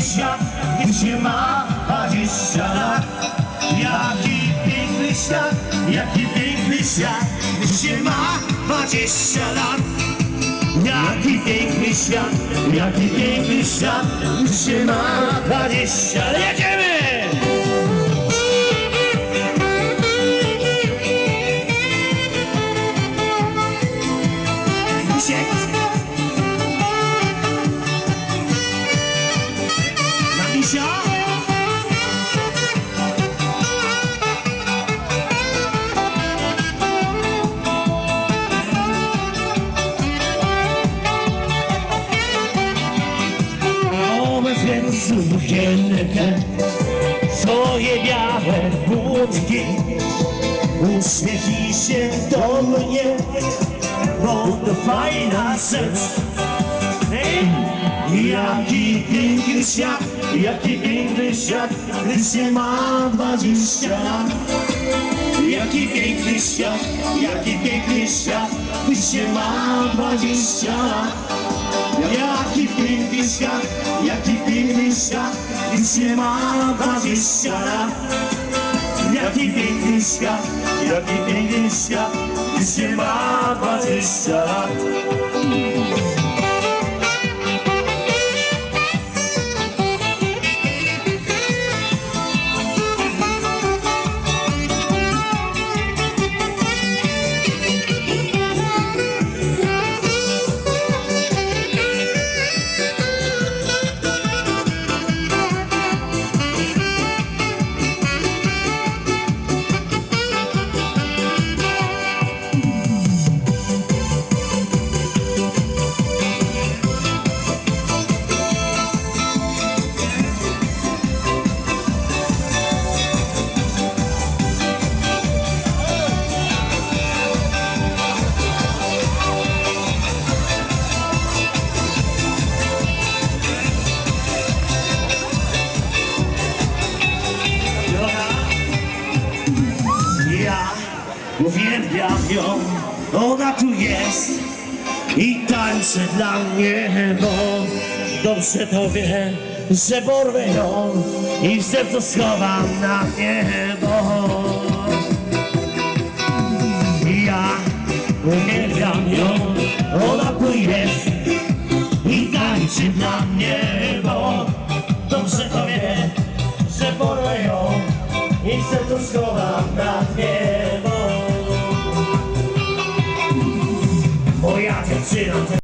świat, gdy ma 20 lat. Jaki piękny świat, jaki piękny świat, ma 20 lat. Jaki piękny świat, jaki piękny świat, gdy ma 20 lat. Więc sukienkę, swoje białe budki, uśmiechnij się do mnie, bo to fajna rzecz. Jaki piękny świat, jaki piękny świat, gdy się ma 20 lat. Jaki piękny świat, jaki piękny świat, gdy się ma 20 lat. Jaki piękny świat, jaki piękny świat, gdy się ma 20 lat. Jaki piękny świat, jaki piękny świat, gdy się ma 20 uwielbiam ją, ona tu jest i tańczy dla mnie, bo dobrze to wie, że porwę ją i w sercu schowam na niebo. Ja uwielbiam ją, ona tu jest i tańczy dla mnie, bo dobrze